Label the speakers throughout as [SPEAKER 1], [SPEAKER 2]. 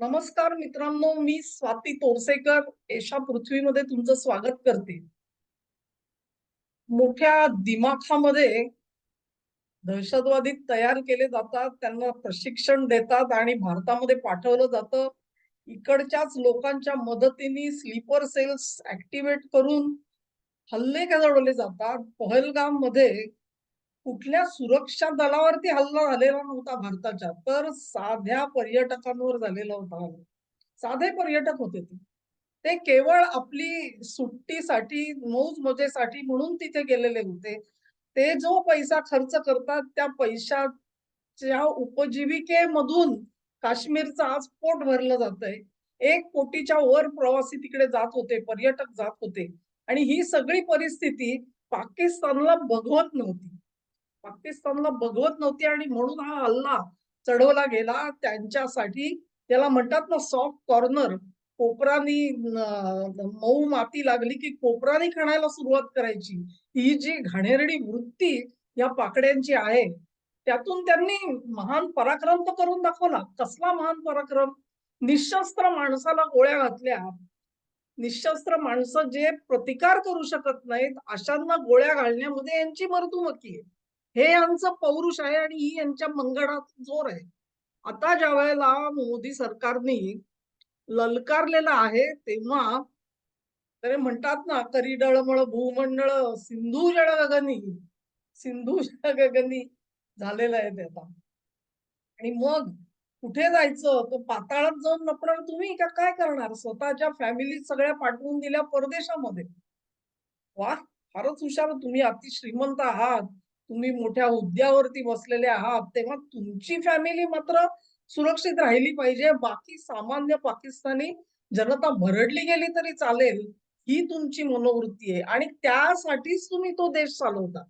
[SPEAKER 1] नमस्कार मित्रांनो मी स्वाती तोरसेकर. एशा पृथ्वीमध्ये तुमचं स्वागत करते. मोठ्या दिमाखामध्ये दहशतवादी तयार केले जातात त्यांना प्रशिक्षण देतात आणि भारतामध्ये पाठवलं जातं. इकडच्याच लोकांच्या मदतीने स्लीपर सेल्स ऍक्टिव्हेट करून हल्ले घडवले जातात. पहलगाममध्ये कुठल्या सुरक्षा दलावरती हल्ला झालेला नव्हता भारताच्या तर साध्या पर्यटकांवर झालेला होता साधे पर्यटक होते ते. ते केवळ आपली सुट्टीसाठी मौज मजेसाठी म्हणून तिथे गेलेले होते. ते जो पैसा खर्च करतात त्या पैशाच्या उपजीविकेमधून काश्मीरचं आज पोट भरलं जातंय. एक कोटीच्या वर प्रवासी तिकडे जात होते पर्यटक जात होते. आणि ही सगळी परिस्थिती पाकिस्तानला बघवत नव्हती. पाकिस्तानला बघवत नव्हती आणि म्हणून हा हल्ला चढवला गेला. त्यांच्यासाठी त्याला म्हणतात ना सॉफ्ट कॉर्नर कोपरानी मऊ माती लागली की कोपरानी खणायला सुरुवात करायची. ही जी घाणेरडी वृत्ती या पाकड्यांची आहे त्यातून त्यांनी महान पराक्रम तर करून दाखवला. कसला महान पराक्रम? निशस्त्र माणसाला गोळ्या घातल्या. निशस्त्र माणसं जे प्रतिकार करू शकत नाहीत अशांना गोळ्या घालण्यामध्ये यांची मर्दुमकी आहे. हे यांचं पौरुष आहे आणि ही यांच्या मंगळात जोर आहे. आता ज्या वेळेला मोदी सरकारने ललकारलेलं आहे तेव्हा तरी म्हणतात ना करीडळमळ भूमंडळ सिंधू जळ गगनी सिंधू जळ गगनी झालेलं आहे ते आता. आणि मग कुठे जायचं? तो पाताळात जाऊन लपणार तुम्ही का काय करणार? स्वतःच्या फॅमिली सगळ्या पाठवून दिल्या परदेशामध्ये. वा फारच हुशार तुम्ही अति श्रीमंत आहात. तुम्ही मोठ्या हुद्द्यावरती बसलेले आहात तेव्हा तुमची फॅमिली मात्र सुरक्षित राहिली पाहिजे. बाकी सामान्य पाकिस्तानी जनता भरडली गेली तरी चालेल ही तुमची मनोवृत्ती आहे. आणि त्यासाठीच तुम्ही तो देश चालवता.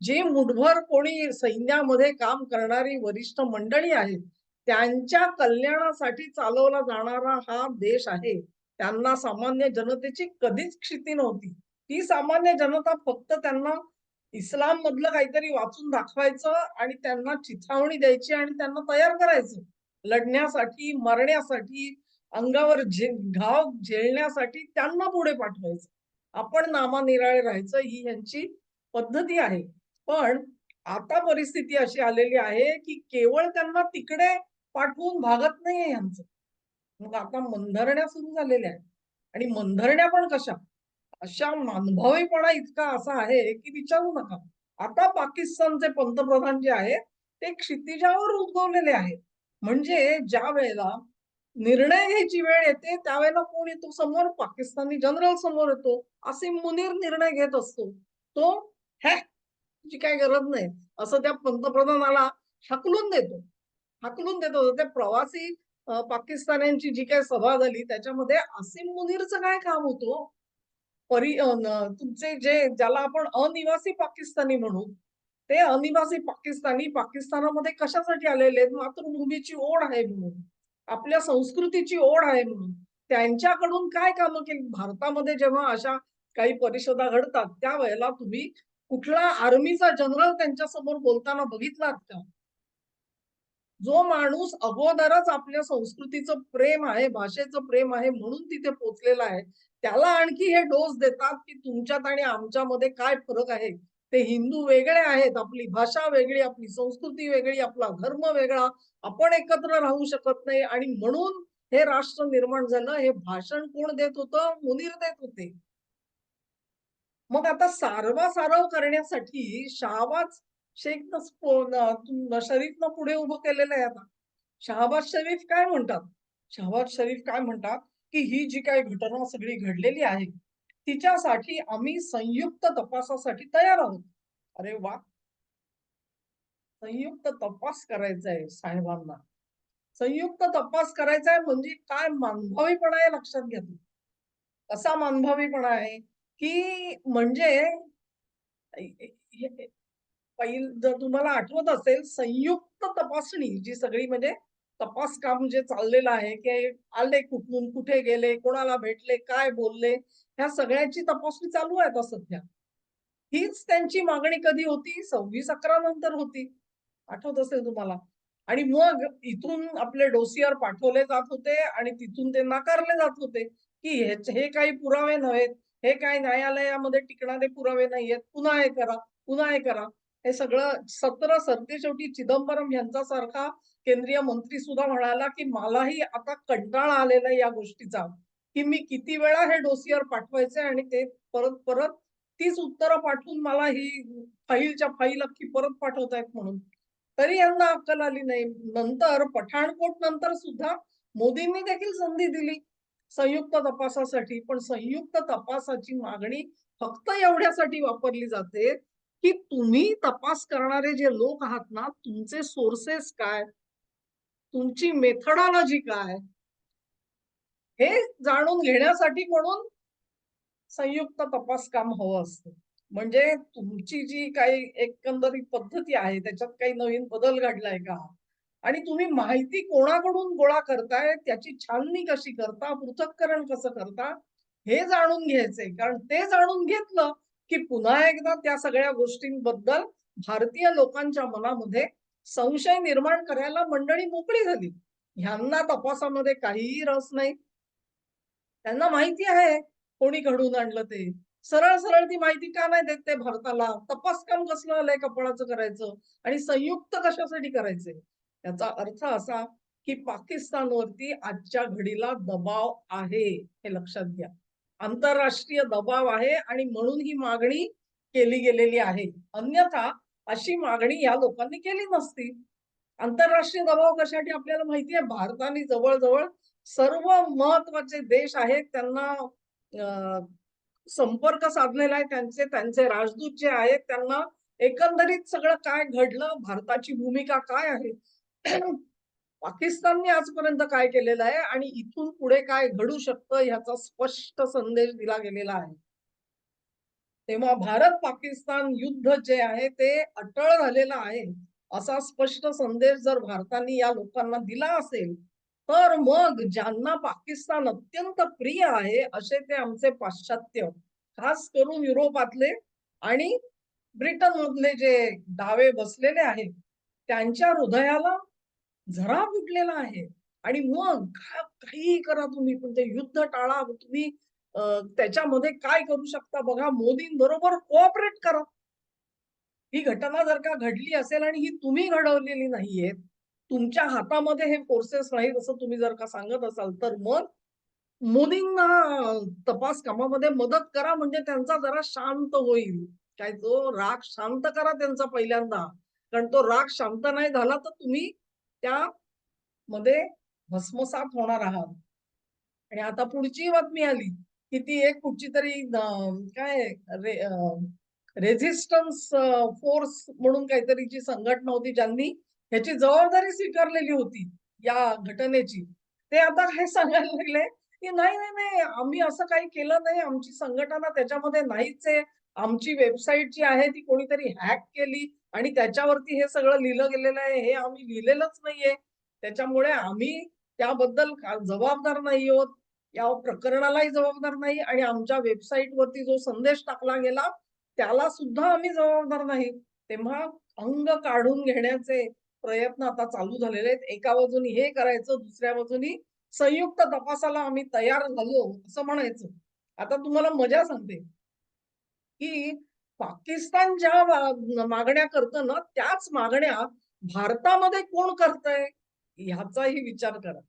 [SPEAKER 1] जे मुठभर कोणी सैन्यामध्ये काम करणारी वरिष्ठ मंडळी आहेत त्यांच्या कल्याणासाठी चालवला जाणारा हा देश आहे. त्यांना सामान्य जनतेची कधीच क्षिती नव्हती. ती सामान्य जनता फक्त त्यांना इस्लाम मधलं काहीतरी वाचून दाखवायचं आणि त्यांना चिथावणी द्यायची आणि त्यांना तयार करायचं. लढण्यासाठी मरण्यासाठी अंगावर झे घाव झेलण्यासाठी त्यांना पुढे पाठवायचं. आपण नामानिराळे राहायचं ही यांची पद्धती आहे. पण आता परिस्थिती अशी आलेली आहे की केवळ त्यांना तिकडे पाठवून भागत नाहीये यांचं मग आता मंधरण्या सुरू झालेल्या आहेत. आणि मंधरण्या पण कशा? अशा मानभावीपणा इतका असा आहे की विचारू नका. आता पाकिस्तानचे पंतप्रधान जे आहेत ते क्षितिजावर उद्भवलेले आहेत. म्हणजे ज्या वेळेला निर्णय घ्यायची वेळ येते त्यावेळेला कोण येतो समोर? पाकिस्तानी जनरल समोर येतो. असीम मुनीर निर्णय घेत असतो. तो हे काय गरज नाही. असं त्या पंतप्रधानाला हकलून देतो. हकलून देतो. ते प्रवासी पाकिस्तान्यांची जी काय सभा झाली त्याच्यामध्ये असिम मुनीरचं काय काम होतं? परि तुमचे जे ज्याला आपण अनिवासी पाकिस्तानी म्हणू ते अनिवासी पाकिस्तानी पाकिस्तानामध्ये कशासाठी आलेले आहेत? मातृभूमीची ओढ आहे म्हणून. आपल्या संस्कृतीची ओढ आहे म्हणून. त्यांच्याकडून काय कामं केली? भारतामध्ये जेव्हा अशा काही परिषदा घडतात त्यावेळेला तुम्ही कुठला आर्मीचा जनरल त्यांच्यासमोर बोलताना बघितलात का? जो माणूस अगोदरच आपल्या संस्कृतीचं प्रेम आहे भाषेचं प्रेम आहे म्हणून तिथे पोचलेला आहे त्याला आणखी हे डोस देतात की तुमच्यात आणि आमच्यामध्ये काय फरक आहे? ते हिंदू वेगळे आहेत आपली भाषा वेगळी आपली संस्कृती वेगळी आपला धर्म वेगळा आपण एकत्र राहू शकत नाही आणि म्हणून हे राष्ट्र निर्माण झालं हे भाषण कोण देत होतं? मुनीर देत होते. मग आता सारवा सारव करण्यासाठी शावाच शेख शरीफनं पुढे उभं केलेलं आहे आता. शहाबाज शरीफ काय म्हणतात? शहाबाज शरीफ काय म्हणतात? की ही जी काही घटना सगळी घडलेली आहे तिच्यासाठी आम्ही संयुक्त तपासासाठी तयार आहोत. अरे वा! संयुक्त तपास करायचा आहे साहेबांना. संयुक्त तपास करायचा आहे म्हणजे काय मानभावीपणा आहे लक्षात घ्या कसा मानभावीपणा आहे? की म्हणजे पहिल जर तुम्हाला आठवत असेल संयुक्त तपासणी जी सगळी म्हणजे तपास काम जे चाललेलं आहे की आले कुठून कुठे गेले कोणाला भेटले काय बोलले ह्या सगळ्याची तपासणी चालू आहे आता सध्या. हीच त्यांची मागणी कधी होती? सव्वीस अकरा नंतर होती. आठवत असेल तुम्हाला? आणि मग इथून आपले डोसियर पाठवले जात होते आणि तिथून ते नाकारले जात होते की हे हे काही पुरावे नव्हेत हे काही न्यायालयामध्ये टिकणारे पुरावे नाहीयेत पुन्हा हे करा पुन्हा हे करा. हे सगळं सत्र सरतेशेवटी चिदंबरम यांच्यासारखा केंद्रीय मंत्री सुद्धा म्हणाला की मलाही आता कंटाळा आलेला आहे या गोष्टीचा. की मी किती वेळा हे डोसियर पाठवायचे आणि ते परत परत तीच उत्तरं पाठवून मला ही फाईलच्या फाईल अख्खी परत पाठवतायत म्हणून. तरी यांना अक्कल आली नाही. नंतर पठाणकोट नंतर सुद्धा मोदींनी देखील संधी दिली संयुक्त तपासासाठी. पण संयुक्त तपासाची मागणी फक्त एवढ्यासाठी वापरली जाते की तुम्ही तपास करणारे जे लोक आहात ना तुमचे सोर्सेस काय? तुमची मेथडॉलॉजी काय? हे जाणून घेण्यासाठी म्हणून संयुक्त तपास काम हवं असतं. म्हणजे तुमची जी काही एकंदरीत पद्धती आहे त्याच्यात काही नवीन बदल घडलाय का? आणि तुम्ही माहिती कोणाकडून गोळा करताय त्याची छाननी कशी करता पृथक्करण कसं करता हे जाणून घ्यायचंय. कारण ते जाणून घेतलं की पुन्हा एकदा त्या सगळ्या गोष्टींबद्दल भारतीय लोकांच्या मनामध्ये संशय निर्माण करायला मंडळी मोकळी झाली. ह्यांना तपासामध्ये काहीही रस नाही. त्यांना माहिती आहे कोणी घडून आणलं ते. सरळ सरळ ती माहिती का नाही देत ते भारताला? तपास काम कसलं आलंय कपाळाचं करायचं आणि संयुक्त कशासाठी करायचंय याचा अर्थ असा की पाकिस्तानवरती आजच्या घडीला दबाव आहे हे लक्षात घ्या. आंतरराष्ट्रीय दबाव आहे आणि म्हणून ही मागणी केली गेलेली आहे. अन्यथा अशी मागणी या लोकांनी केली नसती. आंतरराष्ट्रीय दबाव कशासाठी आपल्याला माहिती आहे भारताने जवळजवळ सर्व महत्त्वाचे देश आहेत त्यांना संपर्क साधलेला आहे त्यांचे त्यांचे राजदूत जे आहेत त्यांना एकंदरीत सगळं काय घडलं? भारताची भूमिका काय आहे? पाकिस्तानने आजपर्यंत काय केलेलं आहे आणि इथून पुढे काय घडू शकतं ह्याचा स्पष्ट संदेश दिला गेलेला आहे. तेव्हा भारत पाकिस्तान युद्ध जे आहे ते अटळ झालेलं आहे असा स्पष्ट संदेश जर भारताने या लोकांना दिला असेल तर मग ज्यांना पाकिस्तान अत्यंत प्रिय आहे असे ते आमचे पाश्चात्य खास करून युरोपातले आणि ब्रिटन मधले जे डावे बसलेले आहेत त्यांच्या हृदयाला झरा फुटलेला आहे. आणि मग काही करा तुम्ही पण ते युद्ध टाळा. तुम्ही त्याच्यामध्ये काय करू शकता बघा. मोदींबरोबर कोऑपरेट करा. ही घटना जर का घडली असेल आणि ही तुम्ही घडवलेली नाहीये तुमच्या हातामध्ये हे फोर्सेस नाहीत असं तुम्ही जर का सांगत असाल तर मग मोदींना तपास कामामध्ये मदत करा. म्हणजे त्यांचा जरा शांत होईल. काय तो राग शांत करा त्यांचा पहिल्यांदा. कारण तो राग शांत नाही झाला तर तुम्ही त्या मध्ये भस्मसात होणार आहात. आणि आता पुढची बातमी आली की ती एक कुठची तरी काय रे रेझिस्टन्स फोर्स म्हणून काहीतरी जी संघटना होती ज्यांनी ह्याची जबाबदारी स्वीकारलेली होती या घटनेची. ते आता काय सांगायला लागले की नाही नाही नाही आम्ही असं काही केलं नाही आमची संघटना त्याच्यामध्ये नाहीच आहे. आमची वेबसाईट जी आहे ती कोणीतरी हॅक केली आणि त्याच्यावरती हे सगळं लिहिलं गेलेलं आहे हे आम्ही लिहिलेलंच नाहीये. त्याच्यामुळे आम्ही त्याबद्दल जबाबदार नाही आहोत. या प्रकरणालाही जबाबदार नाही आणि आमच्या वेबसाईट वरती जो संदेश टाकला गेला त्याला सुद्धा आम्ही जबाबदार नाही. तेव्हा अंग काढून घेण्याचे प्रयत्न आता चालू झालेले आहेत. एका बाजूनी हे करायचं दुसऱ्या बाजूनी संयुक्त तपासाला आम्ही तयार झालो असं म्हणायचं. आता तुम्हाला मजा सांगते की पाकिस्तान ज्या मागण्या करत ना त्याच मागण्या भारतामध्ये कोण करतय? ह्याचाही विचार करा.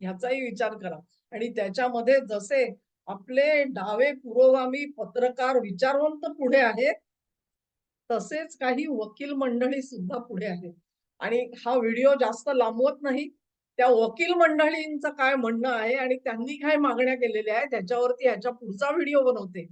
[SPEAKER 1] ह्याचाही विचार करा. आणि त्याच्यामध्ये जसे आपले डावे पुरोगामी पत्रकार विचारवंत पुढे आहेत तसेच काही वकील मंडळी सुद्धा पुढे आहेत. आणि हा व्हिडिओ जास्त लांबवत नाही. त्या वकील मंडळींचं काय म्हणणं आहे आणि त्यांनी काय मागण्या केलेल्या आहेत त्याच्यावरती ह्याच्या पुढचा व्हिडिओ बनवते.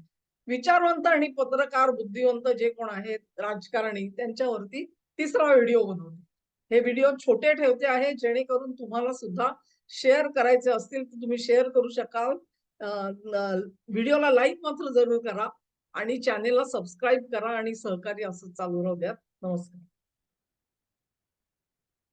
[SPEAKER 1] विचारवंत आणि पत्रकार बुद्धिवंत जे कोण आहेत राजकारणी त्यांच्यावरती तिसरा व्हिडिओ बनवते हे व्हिडिओ छोटे ठेवते आहे जेणेकरून तुम्हाला सुद्धा शेअर करायचे असतील तर तुम्ही शेअर करू शकाल. व्हिडिओला लाईक मात्र जरूर करा आणि चॅनेलला सबस्क्राईब करा आणि सहकार्य असं चालू राहू द्या नमस्कार.